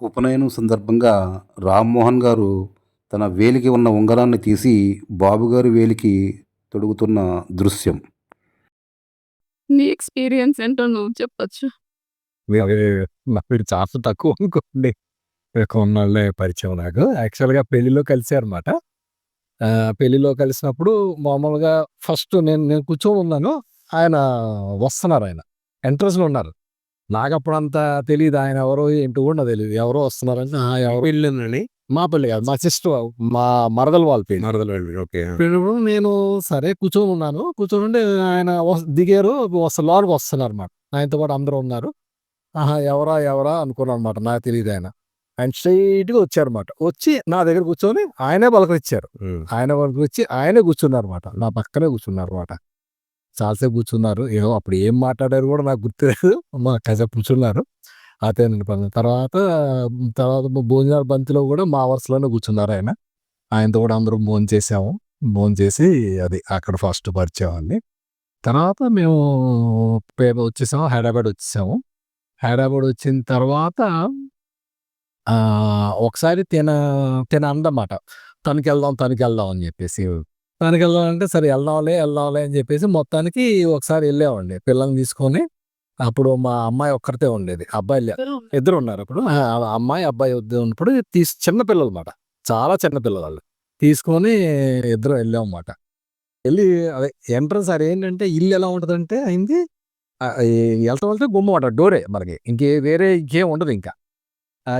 ఉపనయనం సందర్భంగా రామ్మోహన్ గారు తన వేలికి ఉన్న ఉంగరాన్ని తీసి బాబుగారి వేలికి తొడుగుతున్న దృశ్యం నీ ఎక్స్‌పీరియన్స్ ఏంటో నువ్వు చెప్పొచ్చు. నాకు చాలా తక్కువ అనుకోండి. కొన్నాళ్ళే పరిచయం నాకు. యాక్చువల్‌గా పెళ్ళిలో కలిసారన్నమాట. ఆహ్, పెళ్ళిలో కలిసినప్పుడు మామూలుగా ఫస్ట్ నేను నేను కూర్చొని ఉన్నాను. ఆయన వస్తున్నారాయన. ఎంట్రన్స్‌లో ఉన్నారు. నాకప్పుడంత తెలీదు. ఆయన ఎవరో ఏంటో కూడా నాకు తెలీదు. ఎవరో వస్తున్నారంటే ఆ! ఎవరో పెళ్ళేనండి? మా పెళ్ళి కాదు. మా సిస్టర్ మా మరదలు వాళ్ళ పెళ్ళి. మరదలు పెళ్ళి. ఓకే. నేను సరే కూర్చొని ఉన్నాను. కూర్చొని ఆయన దిగారు. వస్ లోపలికి వస్తున్నారన్నమాట. ఆయనతో పాటు అందరూ ఉన్నారు. ఆహా! ఎవరా? ఎవరా? అనుకున్నానన్నమాట. నాకు తెలీదాయన. ఆయన స్ట్రెయిట్‌గా వచ్చారన్నమాట. వచ్చి నా దగ్గర కూర్చొని ఆయనే పలకరించారు. ఆయన పలకరించి ఆయనే కూర్చున్నారన్నమాట. నా పక్కనే కూర్చున్నారన్నమాట. చాలాసేపు కూర్చున్నారు. ఏమో అప్పుడు ఏం మాట్లాడారు కూడా నాకు గుర్తులేదు. మా కాసేపు కూర్చున్నారు. అతను పని. తర్వాత తర్వాత భోజనాల బంతిలో కూడా మా వరుసలోనే కూర్చున్నారాయన. ఆయనతో కూడా అందరం భోంచేసాము. భోంచేసి అది అక్కడ ఫస్ట్ పరిచయం అండి. తర్వాత మేము పేపర్ వచ్చేసాము. హైదరాబాద్ వచ్చేసాము. హైదరాబాద్ వచ్చిన తర్వాత ఒకసారి తిన తిన అందమాట. తనకి వెళ్దాం అని చెప్పేసి. తణుకెళ్దాం అంటే సరే ఎళ్దాంలే, ఎళ్దాంలే అని చెప్పేసి మొత్తానికి ఒకసారి ఎళ్ళామండి. పిల్లల్ని తీసుకొని. అప్పుడు మా అమ్మాయి ఒక్కరితే ఉండేది. అబ్బాయి ఇద్దరు ఉన్నారు అప్పుడు. అమ్మాయి, అబ్బాయి ఉన్నప్పుడు తీసి చిన్న పిల్లలన్నమాట. చాలా చిన్న పిల్లలు ఆళ్ళు. తీసుకొని ఇద్దరం ఎళ్ళామన్నమాట. ఎళ్ళి అదే ఎంట్రన్స్ అదేంటంటే ఇల్లు ఎలా ఉంటదంటే ఆహ్, ఎళ్తాం వెళ్తే గుమ్మం అట డోరే మనకి. ఇంకే వేరే ఇంకేం ఉండదు ఇంకా.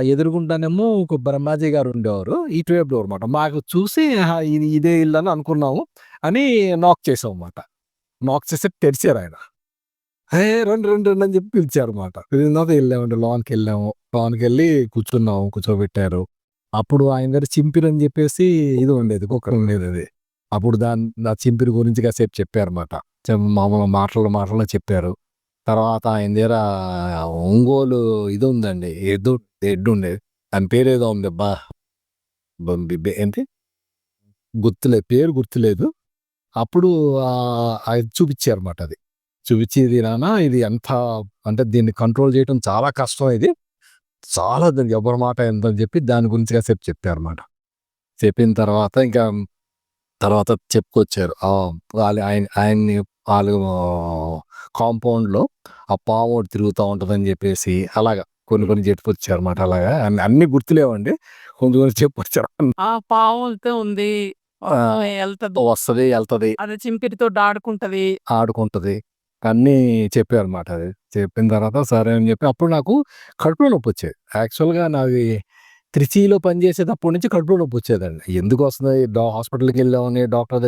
ఎదురుగుండానేమో ఒక బ్రహ్మాజీ గారు ఉండేవారు. ఇటువైపు డోర్ అనమాట మాకు చూసి ఇది ఇదే ఇల్లు అని అనుకున్నాము అని నాక్ చేసామన్నమాట. నాక్ చేస్తే తెరిచారాయన. "హే! రెండు రెండు రెండు అని చెప్పి పిలిచారు అనమాట పిలిచినాక వెళ్ళామండి లోన్కి వెళ్ళాము లోన్కి వెళ్ళి కూర్చున్నాము. కూర్చోబెట్టారు. అప్పుడు ఆయన దగ్గర చింపిరు అని చెప్పేసి ఇది ఉండేది. కుక్కర్ ఉండేదది. అప్పుడు దాని ఆ చింపిరి గురించి కాసేపు చెప్పారన్నమాట. చెం మామూలుగా మాటలు చెప్పారు. తర్వాత ఆయన దగ్గర ఒంగోలు ఇది ఉందండి. ఎద్దు ఎడ్డుండే దాని పేరేదో ఉంది. అబ్బా! ఏంటి? గుర్తులేదు. పేరు గుర్తులేదు. అప్పుడు చూపించారన్నమాట అది చూపిచ్చారన్నమాట అది. ఇది నాన్న ఇది ఎంత అంటే దీన్ని కంట్రోల్ చేయడం చాలా కష్టం ఇది. చాలా దానికి ఎవరి మాట వినదని చెప్పి దాని గురించి కాసేపు చెప్పారన్నమాట. చెప్పిన తర్వాత ఇంకా తర్వాత చెప్పుకొచ్చారు. వాళ్ళు ఆయన ఆయన్ని వాళ్ళు కాంపౌండ్‌లో ఆ పాము తిరుగుతూ ఉంటుందని చెప్పేసి అలాగా కొన్ని కొన్ని చెప్పుకొచ్చారన్నమాట అలాగా. అన్ని అన్నీ గుర్తులేవండి. కొంచెం కొంచెం చెప్పుకొచ్చారు. ఆ పావులతో ఉంది. వస్తది, ఎళ్తది. అది చింపిరితోటి ఆడుకుంటది. ఆడుకుంటది. అన్నీ చెప్పారన్నమాట అది. చెప్పిన తర్వాత సరే అని చెప్పి అప్పుడు నాకు కడుపులో నొప్పొచ్చేది. యాక్చువల్‌గా నాది త్రిచీలో పనిచేసేటప్పటి నుంచి కడుపులో నొప్పొచ్చేదండి. ఎందుకొస్తుంది డా హాస్పిటల్‌కెళ్ళేవాడిని, డాక్టర్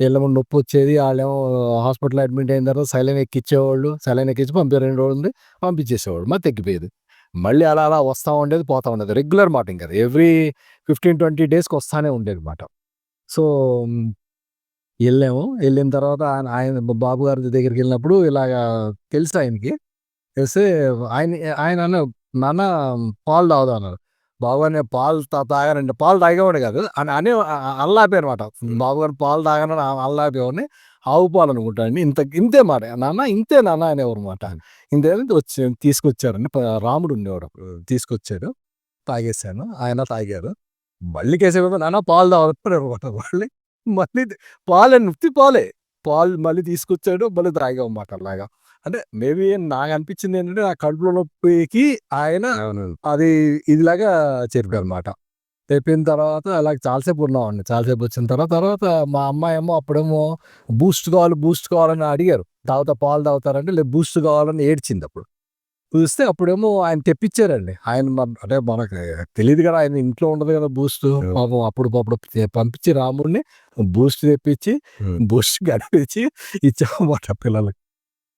వీళ్ళేమో నొప్పి వచ్చేది వాళ్ళేమో హాస్పిటల్ అడ్మిట్ అయిన తర్వాత సెలైన్ ఎక్కిచ్చేవాళ్ళు. సెలైన్ ఎక్కించి పంపి రెండు రోజులు ఉండి పంపించేసేవాళ్ళు. మా తగ్గిపోయేది. మళ్ళీ అలా అలా వస్తూ ఉండేది, పోతూ ఉండేది. రెగ్యులర్ మాట ఇంకా ఎవ్రీ 15, 20 డేస్‌కి వస్తానే మాట సో, వెళ్ళాము వెళ్ళిన తర్వాత ఆయన ఆయన బాబు గారి దగ్గరికెళ్ళినప్పుడు ఇలాగ తెలుసు ఆయనకి. తెలిస్తే ఆయన ఆయన అన్న "నాన్న పాలు తాగుదా అన్నారు. బాబుగారు నేను పాలు తా తాగనండి. పాలు తాగేవాడిని కాదు. అని అని అనలేకపోయానమాట. బాబుగారు పాలు తాగనని అనలేకపోయేవాడిని. ఆవు పాలు అనుకుంటా అండి. ఇంత ఇంతే మాట. నాన్న ఇంతే నాన్న అనేవారన్నమాట. ఇంతే వచ్చి తీసుకొచ్చారండి. రాముడు ఉండేవాడు అప్పుడు. తీసుకొచ్చారు. తాగేసాను. ఆయన తాగారు. మళ్ళీ కాసేపు నాన్న పాలు తాగుతారన్నమాట. మళ్ళీ మళ్ళీ పాలండి ఉత్తి పాలే. పాలు మళ్ళీ తీసుకొచ్చాడు. మళ్ళీ తాగామన్నమాట అలాగా. అంటే మేబీ నాకు అనిపించింది ఏంటంటే నా కడుపులో నొప్పికి ఆయన. అది ఇదిలాగా చెప్పారన్నమాట. చెప్పిన తర్వాత అలాగ చాలా సేపు ఉన్నామండి. చాలా సేపు వచ్చిన తర్వాత తర్వాత మా అమ్మాయేమో అప్పుడేమో బూస్ట్ కావాలి, బూస్ట్ కావాలని అడిగారు. తాగుతా పాలు తాగుతారంటే లేదు బూస్ట్ కావాలని ఏడ్చింది అప్పుడు. చూస్తే అప్పుడేమో ఆయన తెప్పించారండి. ఆయన అంటే మనకి తెలీదు కదా! ఆయన ఇంట్లో ఉండదు కదా బూస్ట్. పాపం అప్పుడు అప్పుడు పంపించి రాముడిని బూస్ట్ తెప్పించి. బూస్ట్ గడిపించి ఇచ్చామన్నమాట పిల్లలకి.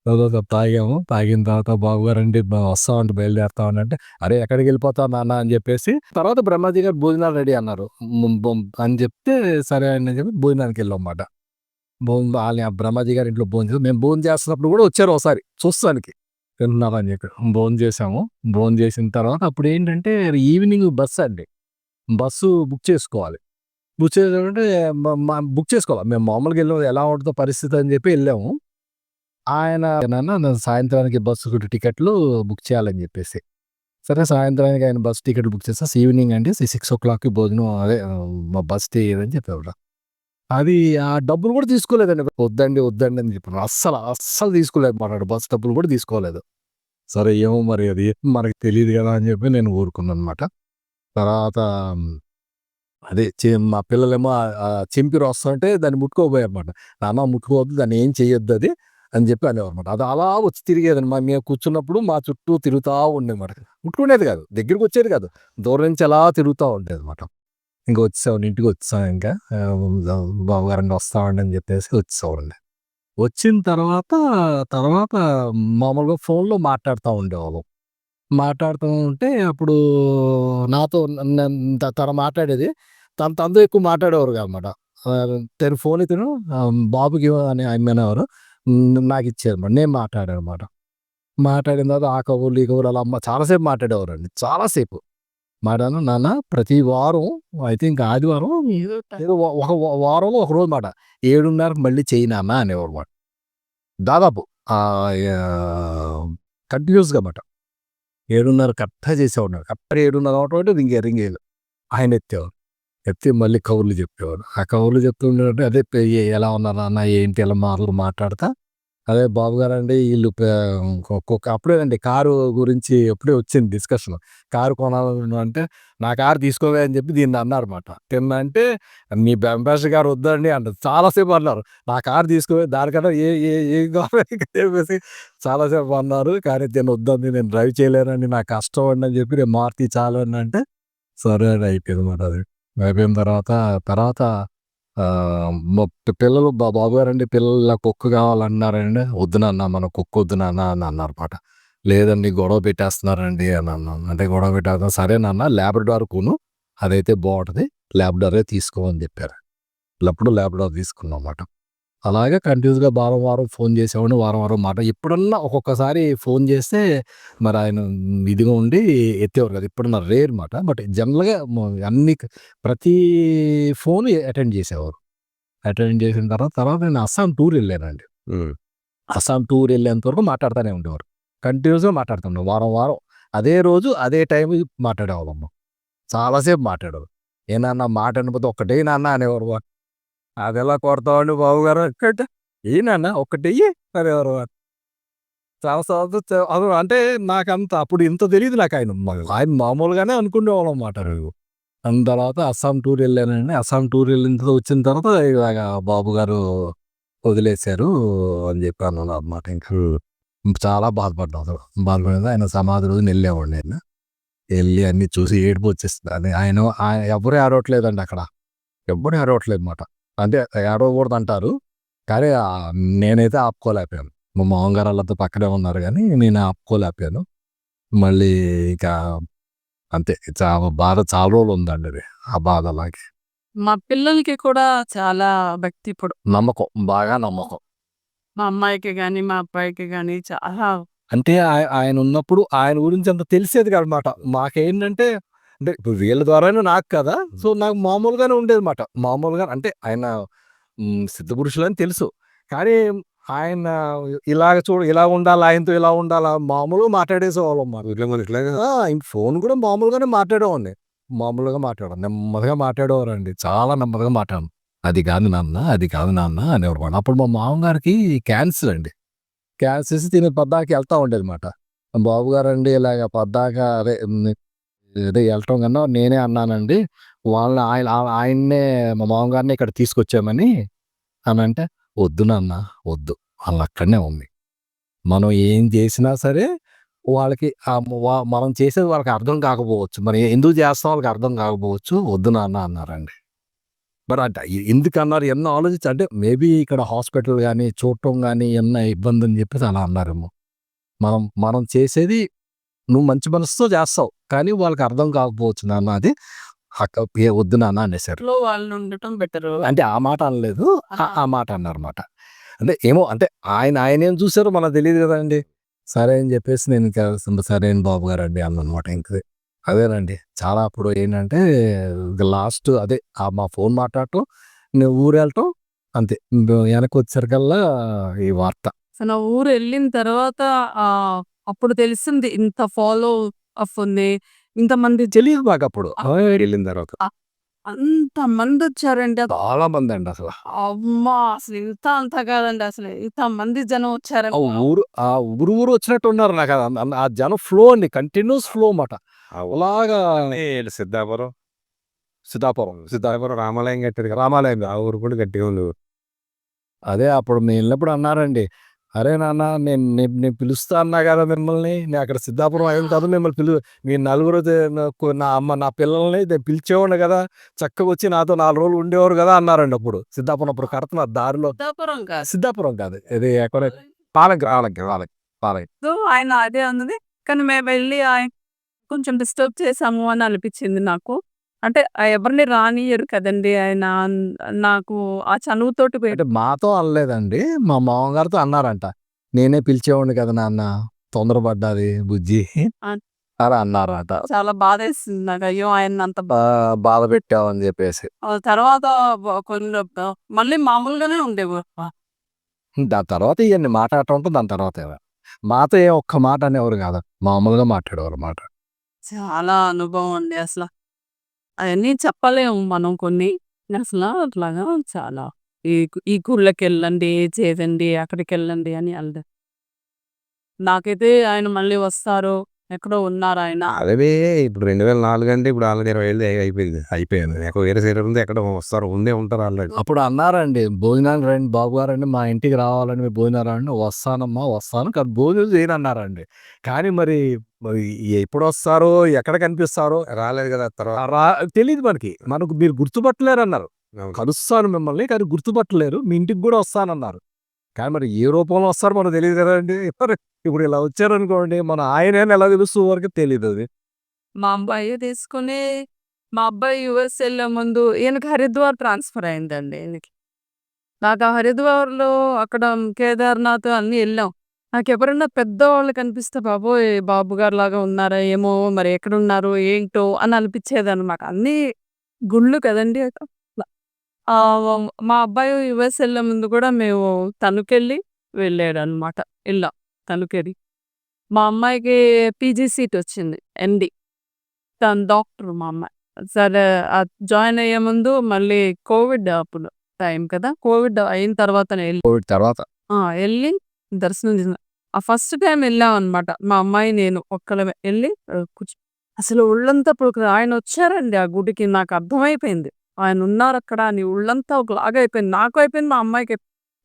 తర్వాత తాగాము. తాగిన తర్వాత బాబుగారండి వస్తామంటే బయలుదేరుతామనంటే, "అరే! ఎక్కడికి వెళ్ళిపోతావు నాన్న" అని చెప్పేసి తర్వాత బ్రహ్మాజీ గారు భోజనాలు రెడీ అన్నారు. బొం అని చెప్తే సరే అని చెప్పి భోజనానికి వెళ్ళామన్నమాట భోజనం వాళ్ళని ఆ బ్రహ్మాజీ గారి ఇంట్లో భోంచేసాం. మేము భోంచేస్తున్నప్పుడు కూడా వచ్చారు ఒకసారి చూస్తానికి. తిన్నారని చెప్పి. భోంచేసాము. భోంచేసిన తర్వాత అప్పుడు ఏంటంటే ఈవినింగ్ బస్సు అండి. బస్సు బుక్ చేసుకోవాలి. బుక్ చేసుకుంటే బుక్ చేసుకోవాలి. మేము మామూలుగా వెళ్ళాము ఎలా ఉంటుందో పరిస్థితి అని చెప్పి వెళ్ళాము. ఆయన నాన్న సాయంత్రానికి బస్సు టికెట్లు బుక్ చేయాలని చెప్పేసి. సరే సాయంత్రానికి ఆయన బస్ టికెట్ బుక్ చేస్తా ఈవినింగ్ అంటే సిక్స్ ఓ క్లాక్కి భోజనం అదే మా బస్ తీయదని చెప్పేవాడు అది ఆ డబ్బులు కూడా తీసుకోలేదండి. వద్దండి వద్దండి అని చెప్పాను అస్సలు అస్సలు తీసుకోలేదు. మాట బస్ డబ్బులు కూడా తీసుకోలేదు. సరే ఏమో మరి అది మనకి తెలియదు కదా అని చెప్పి నేను ఊరుకున్నాను అనమాట తర్వాత అదే చి- మా పిల్లలేమో ఆ- వస్తుంటే దాన్ని ముట్టుకోబోయారు అనమాట నాన్న ముట్టుకోవద్దు దాన్ని ఏం చేయొద్దు అది. అని చెప్పి అనేవారు అనమాట అది అలా వచ్చి తిరిగేది మా మేము కూర్చున్నప్పుడు మా చుట్టూ తిరుగుతూ ఉండేమాట. అనమాట ముట్టుకునేది కాదు. దగ్గరికి వచ్చేది కాదు. దూరం నుంచి అలా తిరుగుతూ ఉండేది అనమాట ఇంకా వచ్చేసాం ఇంటికి వచ్చాం ఇంకా. ఆ, బావగారండి వస్తామండి అని చెప్పేసి వచ్చేసామండి వచ్చిన తర్వాత తర్వాత మామూలుగా ఫోన్లో మాట్లాడుతూ ఉండేవాళ్ళం. మాట్లాడుతూ ఉంటే అప్పుడు నాతో న- తను మాట్లాడేది. తన తనతో ఎక్కువ మాట్లాడేవారు అనమాట తను ఫోన్ ఇతను బాబుకి అని అమ్మేవారు నాకు ఇచ్చారు అనమాట నేను మాట్లాడాను అనమాట మాట్లాడిన తర్వాత ఆ కబుర్లు ఈ కబుర్లు అలా అమ్మ చాలాసేపు మాట్లాడేవారు అండి చాలాసేపు మాట్లాడాను నాన్న ప్రతి వారం ఐ థింక్ ఆదివారం ఏదో ఒక వారంలో ఒక రోజు మాట. ఏడున్నరకు మళ్ళీ చేయనామా అనేవారు మాట. దాదాపు కంటిన్యూస్గా మాట. ఏడున్నర కరెక్ట్గా చేసేవాడు కరెక్ట్గా ఏడున్నర అవటం రింగే రింగేలు ఆయన ఎత్తేవారు. ఎత్తి మళ్ళీ కౌర్లు చెప్పేవారు. ఆ కౌర్లు చెప్తుండే అదే ఎలా ఉన్నారు అన్న ఏంటి? ఎలా మాటలు మాట్లాడతా? అదే బాబు గారు అండి వీళ్ళు ఒక్కొక్క అప్పుడేనండి కారు గురించి ఎప్పుడే వచ్చింది డిస్కషన్. కారు కొనాలను అంటే నా కారు తీసుకోవే అని చెప్పి దీన్ని అన్నారన్నమాట. తిన్నంటే మీ అంబాసిడర్ గారు వద్దండి అంటారు. చాలాసేపు అన్నారు. నా కారు తీసుకోవే దానికన్నా ఏ ఏ ఏ కావాలి చెప్పేసి చాలాసేపు అన్నారు. కానీ దీన్ని వద్దండి నేను డ్రైవ్ చేయలేనండి నాకు కష్టం అండి అని చెప్పి నేను మారుతి చాలు అని అంటే సరే అని అయిపోయింది అనమాట అది. అయిపోయిన తర్వాత తర్వాత పిల్లలు బా బాబు గారండి పిల్లలు ఇలా కుక్క కావాలన్నారండి. వద్దు నాన్న మన కుక్క వద్దు నాన్న అని అన్నారనమాట లేదండి గొడవ పెట్టేస్తున్నారండి అని అన్నాను. అంటే గొడవ పెట్టేస్తున్నా సరే నాన్న ల్యాబ్రడార్ కొను అదైతే బాగుంటుంది ల్యాబ్డారే తీసుకో అని చెప్పారు. అప్పుడు ల్యాబ్రడార్ తీసుకున్నాం అన్నమాట అలాగే కంటిన్యూస్గా వారం వారం ఫోన్ చేసేవాడిని వారం వారం మాట. ఎప్పుడన్నా ఒక్కొక్కసారి ఫోన్ చేస్తే మరి ఆయన ఇదిగా ఉండి ఎత్తేవారు కదా! ఇప్పుడన్నా రేర్ మాట. బట్ జనరల్గా అన్ని ప్రతి ఫోన్ అటెండ్ చేసేవారు. అటెండ్ చేసిన తర్వాత తర్వాత నేను అస్సాం టూర్ వెళ్ళానండి. అస్సాం టూర్ వెళ్ళేంత వరకు మాట్లాడుతూనే ఉండేవారు. కంటిన్యూస్గా మాట్లాడుతున్నాం వారం వారం. అదే రోజు అదే టైం మాట్లాడేవాళ్ళమ్మ చాలాసేపు మాట్లాడేవారు. ఏనన్నా మాట అనిపోతే ఒక్కటే నాన్న అనేవారు. అది ఎలా కొడతామండి బాబు గారు. ఒక్కటే ఏ నాన్న ఒక్కటే చాలా అది అంటే నాకు అంత అప్పుడు ఇంత తెలియదు నాకు ఆయన. ఆయన మామూలుగానే అనుకునేవాళ్ళం అన్నమాట దాని తర్వాత అస్సాం టూర్ వెళ్ళానండి. అస్సాం టూర్ వెళ్ళిన తర్వాత వచ్చిన తర్వాత ఇలాగ బాబు గారు వదిలేశారు అని చెప్పాను అన్నమాట. ఇంకా చాలా బాధపడ్డా అసలు. బాధపడింది ఆయన సమాధి రోజు వెళ్ళేవాడిని నేను. వెళ్ళి అన్ని చూసి ఏడుపు వచ్చేస్తుంది. అని ఆయన ఆయన ఎవరు ఏడవట్లేదండి అక్కడ. ఎవ్వరు ఏడవట్లేదు అనమాట అంటే ఏడవకూడదు అంటారు కానీ నేనైతే ఆపుకోలేకపోయాను. మా మామగారు వాళ్ళతో పక్కనే ఉన్నారు కానీ నేను ఆపుకోలేకపోయాను. మళ్ళీ ఇక అంతే చాలా బాధ చాలా రోజులు ఉందండి అది ఆ బాధ అలాగే. మా పిల్లలకి కూడా చాలా భక్తి ఇప్పుడు. నమ్మకం బాగా నమ్మకం. మా అమ్మాయికి గాని మా అబ్బాయికి గాని చాలా అంటే ఆయ- ఆయన ఉన్నప్పుడు ఆయన గురించి అంత తెలిసేది కాదనమాట మాకేంటంటే అంటే ఇప్పుడు వీళ్ళ ద్వారానే నాకు కదా. సో నాకు మామూలుగానే ఉండేది మాట మామూలుగా అంటే ఆయన మ్, సిద్ధ పురుషులు అని తెలుసు. కానీ ఆయన ఇలాగ చూడు ఇలా ఉండాలి ఆయనతో ఇలా ఉండాలా మామూలుగా మాట్లాడేసేవాళ్ళం మాట ఫోన్ కూడా మామూలుగానే మాట్లాడేవాడిని. మామూలుగా మాట్లాడాను. నెమ్మదిగా మాట్లాడేవారండి. చాలా నెమ్మదిగా మాట్లాడాను. అది కాదు నాన్న అది కాదు నాన్న అనేవారు. అప్పుడు మా మామగారికి క్యాన్సర్ అండి. క్యాన్సర్ తినే పద్దాకి వెళ్తా ఉండేది మాట బాబు గారండి ఇలాగ పద్దాక అదే అదే వెళ్ళటం కన్నా నేనే అన్నానండి. వాళ్ళని ఆయన ఆయన్నే మా మామగారిని ఇక్కడ తీసుకొచ్చామని అని అంటే వద్దు నాన్న వద్దు. వాళ్ళు అక్కడనే ఉంది. మనం ఏం చేసినా సరే వాళ్ళకి మనం చేసేది వాళ్ళకి అర్థం కాకపోవచ్చు. మరి ఎందుకు చేస్తాం వాళ్ళకి అర్థం కాకపోవచ్చు. వద్దు నాన్న అన్నారండి. మరి అంటే ఎందుకన్నారు ఎన్నో ఆలోచించి అంటే మేబీ ఇక్కడ హాస్పిటల్ కానీ చూడటం కానీ ఎన్న ఇబ్బంది అని చెప్పేసి అలా అన్నారేమో. మనం మనం చేసేది నువ్వు మంచి మనసుతో చేస్తావు కానీ వాళ్ళకి అర్థం కాకపోవచ్చు నాన్న అది. అక్క వద్దు నాన్న అనేసారు. వాళ్ళు ఉండటం బెటర్. అంటే ఆ మాట అనలేదు. ఆ- మాట అన్నారన్నమాట. అంటే ఏమో అంటే ఆయన ఆయన ఏం చూసారో మనకు తెలియదు కదండి సరే అని చెప్పేసి నేను ఇంకా సరే అని బాబు గారు అండి అన్నమాట ఇంక. అదేనండి. చాలా అప్పుడు ఏంటంటే లాస్ట్ అదే మా ఫోన్ మాట్లాడటం నేను ఊరు వెళ్ళటం అంతే. వెనక్కి వచ్చేసరికల్లా ఈ వార్త. అసలు ఊరు వెళ్ళిన తర్వాత ఆ అప్పుడు తెలిసింది ఇంత ఫాలో ఆఫ్ ఉంది. ఇంతమంది తెలీదు మాకప్పుడు. వెళ్ళిన తర్వాత అంతమంది వచ్చారండి. చాలా మందండి అసల. అమ్మా! అసలు ఇంత అంత కాదండి అసలు. ఇంతమంది జనం ఆ వచ్చారండి. ఊరు ఆ ఊరు ఊరు వచ్చినట్టు ఉన్నారు నాకు ఆ జనం ఫ్లో అండి. కంటిన్యూస్ ఫ్లో మాట. అలాగా సిద్ధాపురం సిద్ధాపురం. సిద్ధాపురం రామాలయం కట్టారు రామాలయం. ఆ ఊరు కూడా గట్టిగా ఉంది అదే అప్పుడు మేము వెళ్ళినప్పుడు అన్నారండి. "అరే నాన్న నేను నేను పిలుస్తా అన్నా కదా మిమ్మల్ని. నేను అక్కడ సిద్ధాపురం అయి కాదు మిమ్మల్ని పిలు మీ నలుగురు నా అమ్మ నా పిల్లల్ని నేను పిలిచేవాడిని కదా! చక్కగా వచ్చి నాతో 4 రోజులు ఉండేవారు కదా!" అన్నారండి అప్పుడు. సిద్ధాపురం అప్పుడు కడుతున్నారు దారిలో. సిద్ధాపురం కాదు. సిద్ధాపురం కాదు. ఇది ఎక్కడ పాలెం పాలెం పాలెం పాలెం. సో, ఆయన అదే అన్నది. కానీ మేము వెళ్ళి కొంచెం డిస్టర్బ్ చేశాము అని అనిపించింది నాకు. అంటే ఎవరిని రానియ్యరు కదండీ! ఆయన నాకు ఆ చనువుతోటి పె అంటే మాతో అనలేదండి. మా మామగారితో అన్నారంట. "నేనే పిలిచేవాడిని కదా నాన్న. తొందరపడ్డాది బుజ్జి" అన్ అని అన్నారట. చాలా బాధేసింది నాకు. అయ్యో! ఆయన్ని అంత బా బాధ పెట్టావని చెప్పేసి. ఆ తర్వాత కొన్ని బ మళ్ళీ మామూలుగానే ఉండేవారు. దాని తర్వాత ఇయన్నీ మాట్లాడటం ఉంటది. దాని తర్వాత ఇవ మాతో ఏ ఒక్క మాట అనేవారు కాదు. మామూలుగా మాట్లాడేవారు మాట. చాలా అనుభవం అండి అసల. అవన్నీ చెప్పలేము మనం కొన్ని. అసలు అట్లాగా చాలా ఈ ఈ గుళ్ళకి వెళ్ళండి చేదండి, అక్కడికెళ్ళండి అని వెళ్ళదు నాకైతే ఆయన మళ్ళీ వస్తారు. ఎక్కడో ఉన్నారాయన. అదే ఇప్పుడు 2004 అంటే ఇప్పుడు ఆల్రెడీ 20 ఏళ్ళు అయిపోయింది. అయిపోయింది. ఎక్కడో వేరే శరీరం ఉంది. ఎక్కడో వస్తారు. ఉండే ఉంటారు ఆల్రెడీ. అప్పుడు అన్నారండి. "భోజనానికి రండి బాబు గారండి మా ఇంటికి రావాలండి మీరు భోజనాలు రండి." "వస్తానమ్మా వస్తాను. కానీ భోజనం చేయను" అన్నారండి. కానీ మరి మరి ఎప్పుడొస్తారో, ఎక్కడ కనిపిస్తారో రాలేదు కదా తర్వాత. రా తెలీదు మనకి. మనకు మీరు గుర్తుపట్టలేరన్నారు. అవును. కలుస్తాను మిమ్మల్ని కానీ గుర్తుపట్టలేరు. మీ ఇంటికి కూడా వస్తానన్నారు. కానీ మరి ఏ రూపంలో వస్తారు మనకు తెలియదు కదండి మరి ఇప్పుడు ఇలా వచ్చారనుకోండి మన ఆయనని ఎలా తెలుస్తూ వరకు అది మా అబ్బాయి తీసుకొని మా అబ్బాయి యూఎస్ వెళ్ళే ముందు ఈయనకి హరిద్వార్ ట్రాన్స్‌ఫర్ అయిందండి ఈయనకి. నాకు ఆ హరిద్వార్‌లో అక్కడ కేదార్‌నాథ్ అన్నీ వెళ్ళాం నాకు ఎవరైనా పెద్దవాళ్ళు కనిపిస్తే బాబోయ్! బాబు గారిలాగా ఉన్నారా ఏమో! మరి ఎక్కడున్నారు? ఏంటో అని అనిపించేదనమాట. అన్నీ గుళ్ళు కదండీ! మా అబ్బాయి యూఎస్ ఎళ్ళే ముందు కూడా మేము తణుకెళ్ళి వెళ్ళాడనమాట. ఎళ్ళాం తణుకెళ్ళి. మా అమ్మాయికి పీజీ సీట్ వచ్చింది. ఎండీ. తను డాక్టర్ మా అమ్మాయి. సరే జాయిన్ అయ్యే ముందు మళ్ళీ కోవిడ్ అప్పుడు టైం కదా! కోవిడ్ అయిన తర్వాతనే ఎళ్ళి కోవిడ్ తర్వాత. ఆ! ఎళ్ళి దర్శనం చేసుకున్నాం. ఆ ఫస్ట్ టైమ్ ఎళ్ళామనమాట. మా అమ్మాయి నేను ఒక్కళ్ళమే ఎళ్ళి ఆహ్, కూర్చో అసలు ఒళ్ళంతా ఇప్పుడు ఆయనొచ్చారండి ఆ గుడికి నాకు అర్థమైపోయింది. ఆయన ఉన్నారక్కడ అని ఒక లాగా అయిపోయింది. నాకు అయిపోయింది. మా అమ్మాయికి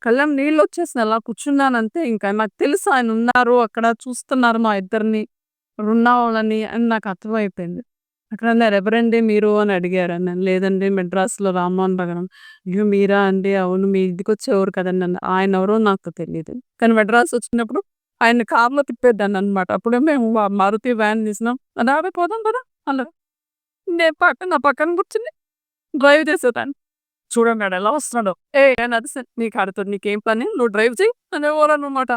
కళ్ళం నీళ్ళు వచ్చేసిన అలా కూర్చున్నానంతే ఇంకా నాకు తెలుసు ఆయన ఉన్నారు అక్కడ చూస్తున్నారు మా ఇద్దరిని. ఉన్నవాళ్ళని అని నాకు అర్థమైపోయింది. అక్కడ అన్నారు "ఎవరండి మీరు" అని అడిగారు. నేను "లేదండి మెడ్రాస్‌లో రామ్మోహన్ నగరం "అయ్యో! మీరా అండి? అవును మీ ఇంటికొచ్చేవారు కదండీ" ఆయన ఎవరో నాకు తెలియదు కానీ మెడ్రాస్ వచ్చినప్పుడు ఆయన్ని కార్‌లో తిప్పేదాన్ననమాట. అప్పుడే మేము మారుతి వ్యాన్ తీసినాం. "రావే పోదాం కదా అలా నేను పక్కన నా పక్కన కూర్చుని డ్రైవ్ చేసేదాన్ని. చూడండి ఎలా వస్తున్నాడో. "ఏయ్! నేను అరిసాను. నీకు ఆడితో నీకేం పని? నువ్వు డ్రైవ్ చెయ్యి" అనేవారనమాట.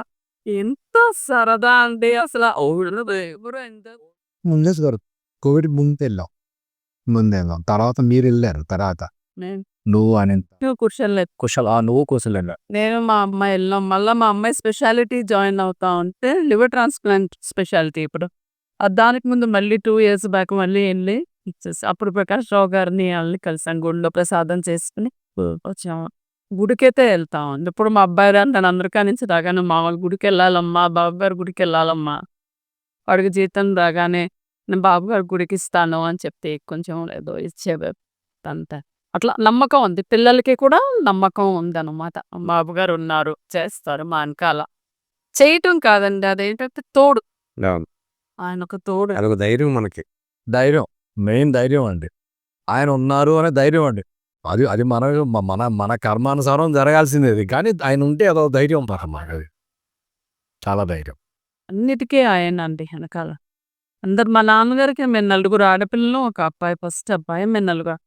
ఎంత సరదా అండి అసల. ఎంత ముందే సార్ కోవిడ్‌కి ముందు ఎళ్ళాం. ముందెళ్ళాం. తర్వాత మీరెళ్ళారు తర్వాత. నేను నువ్వు అనింత. నువ్వు కూర్చోలేదు. కుశల ఆ! నువ్వు కుశలెళ్ళా. నేను మా అమ్మాయి ఎళ్ళాం. మళ్ళా మా అమ్మాయి స్పెషాలిటీ జాయిన్ అవుతా ఉంటే లివర్ ట్రాన్స్‌ప్లాంట్ స్పెషాలిటీ ఇప్పుడు. దానికి ముందు మళ్ళీ 2 ఇయర్స్ బ్యాక్ మళ్ళీ ఎళ్ళి ఇచ్చేసా. అప్పుడు ప్రకాష్ రావు గారిని ఆళ్ళని కలిసాం. గుడిలో ప్రసాదం చేసుకొని వచ్చాము. గుడికైతే ఎళ్తాం. ఇప్పుడు మా అబ్బాయి రా నేను అమెరికా నుంచి రాగానే మామ గుడికెళ్ళాలమ్మా, బాబు గారి గుడికెళ్ళాలమ్మా. వాడికి జీతం రాగానే నేను బాబు గారి గుడికిస్తాను అని చెప్తే కొంచెం ఏదో ఇచ్చేవారు. అంతే. అట్లా నమ్మకం ఉంది. పిల్లలకి కూడా నమ్మకం ఉందనమాట. బాబు గారు ఉన్నారు. చేస్తారు మా ఎనకాల. చేయటం కాదండి. అదేంటంటే తోడు. అవును. ఆయనొక తోడు. ధైర్యం మనకి. ధైర్యం. మెయిన్ ధైర్యం అండి. ఆయన ఉన్నారు అనే ధైర్యం అండి. అది అది మన మన మన కర్మానుసారం జరగాల్సిందేది. కానీ ఆయన ఉంటే అదో ధైర్యం మాట అది చాలా ధైర్యం. అన్నిటికీ ఆయనండి వెనకాల అందరు మా నాన్నగారికి మేము నలుగురు ఆడపిల్లలు. ఒక అబ్బాయి ఫస్ట్ అబ్బాయి. మేము నలుగురు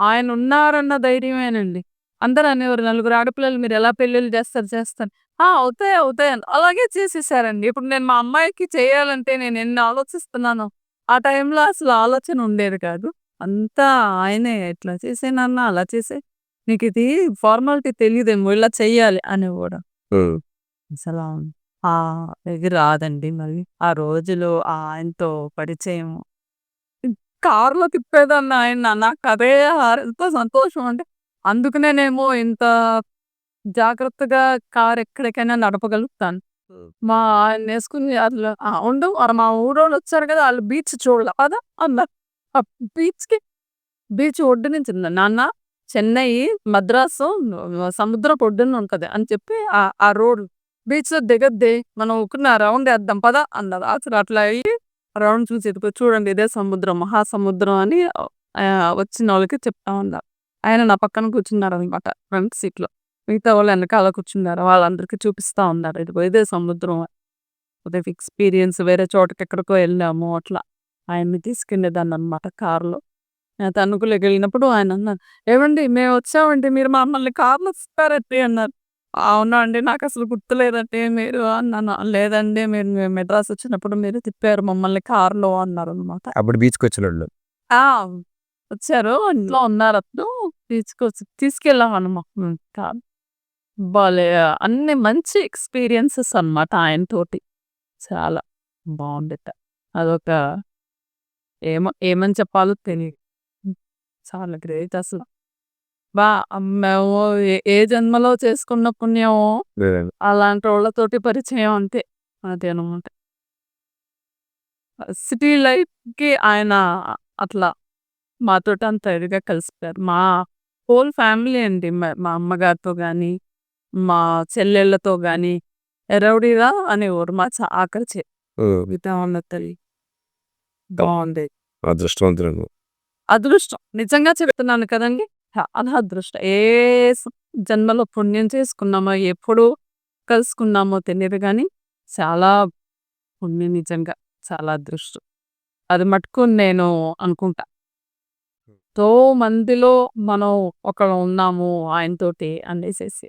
ఆయన ఉన్నారన్న ధైర్యమేనండి. అందరూ అనేవారు నలుగురు ఆడపిల్లలు మీరు ఎలా పెళ్ళిళ్ళు చేస్తారు చేస్తారు. ఆ! అవుతాయి అవుతాయి అలాగే చేసేసారండి. ఇప్పుడు నేను మా అమ్మాయికి చేయాలంటే నేను ఎన్ని ఆలోచిస్తున్నాను ఆ టైంలో అసలు ఆలోచన ఉండేది కాదు. అంతా ఆయనే ఇట్లా చేసేయి నాన్న అలా చేసేయి. నీకిది ఫార్మాలిటీ తెలీదేమో ఇలా చెయ్యాలి అనేవాడు. హ్మ్. అసల ఆ! ఇది రాదండి మళ్ళీ. ఆ రోజులు ఆయనతో పరిచయం. కారులో తిప్పేదాన్ని ఆయన్ని. నాకదే ఎంత సంతోషం అంటే, అందుకనేనేమో ఇంత జాగ్రత్తగా కారు ఎక్కడికైనా నడపగలుగుతాను. మా ఆయన్నేసుకొని అట్లా ఉండు మా మా ఊరోళ్ళొచ్చారు కదా! వాళ్ళు బీచ్ చూడాలి కదా అన్నారు. ఆ బీచ్‌కి బీచ్ ఒడ్డు నుంచి నాన్న చెన్నై, మద్రాసు సముద్రపు ఒడ్డున ఉంటది అని చెప్పి ఆ ఆ రోడ్ బీచ్‌లో దిగద్ది మనం ఊరికనే రౌండ్ వేద్దాం పద అన్నారు. అసలు అట్లా అయ్యి రౌండ్ చూసి చూడండి ఇదే సముద్రం మహాసముద్రం అని వచ్చిన వాళ్ళకి చెప్తా ఉన్నారు. ఆయన నా పక్కన కూర్చున్నారు అనమాట ఫ్రంట్ సీట్‌లో. మిగతా వాళ్ళు ఎనకాల కూర్చున్నారు. వాళ్ళందరికీ చూపిస్తా ఉన్నారు. ఇదిగో ఇదే సముద్రం. అదే ఎక్స్‌పీరియన్స్ వేరే చోటకి ఎక్కడికో ఎళ్ళాము అట్లా. ఆయన్ని తీసుకెళ్ళేదాన్ననమాట కారులో. ఆ! తణుకులోకెళ్ళినప్పుడు ఆయనన్నారు, "ఏవండీ మేమొచ్చామండి మీరు మమ్మల్ని కార్‌లో తిప్పారండి" అన్నారు. అవునా అండి నాకసలు గుర్తులేదండి మీరు అన్నాను. లేదండి మీరు మేము మెడ్రాస్ వచ్చినప్పుడు మీరు తిప్పారు మమ్మల్ని కార్‌లో అన్నారనమాట. అప్పుడు బీచ్‌కొచ్చినోళ్ళు. ఆ! వచ్చారు. ఇంట్లో ఉన్నారప్పుడు బీచ్‌కొచ్చి తీసుకెళ్ళామనమాట హ్మ్. కార్. భలే అన్ని మంచి ఎక్స్‌పీరియన్సెస్ అనమాట ఆయనతోటి. చాలా బావుండేట. అదొక ఏమో ఏమని చెప్పాలో. హ్మ్. చాలా గ్రేట్ అసల. బా మేము ఏ జన్మలో చేసుకున్న పుణ్యమో లేదండి. అలాంటోళ్ళతోటి పరిచయం అంతే. అదే అనమాట. సిటీ లైఫ్‌కి ఆయన అట్లా మాతోటి అంత ఇదిగా కలిసిపోయారు. మా హోల్ ఫ్యామిలీ అండి. మ మా అమ్మగారితో గాని, మా చెల్లెళ్ళతో గాని ఎరౌడిరా అనేవారు. మా చ ఆఖరి చె హ్మ్. మిగతా వాళ్ళ తల్లి. బావుండేది. అదృష్టవంతులు. అదృష్టం. నిజంగా చెప్తున్నాను కదండీ! చాలా అదృష్టం. ఏ స్ జన్మలో పుణ్యం చేసుకున్నామో, ఎప్పుడు కలుసుకున్నామో తెలీదు గానీ, చాలా పుణ్యం నిజంగా. చాలా అదృష్టం. అది మటుకు నేను అనుకుంటా. ఎంతో మందిలో మనం ఒకళ్ళం ఉన్నాము ఆయనతోటి అనేసేసి.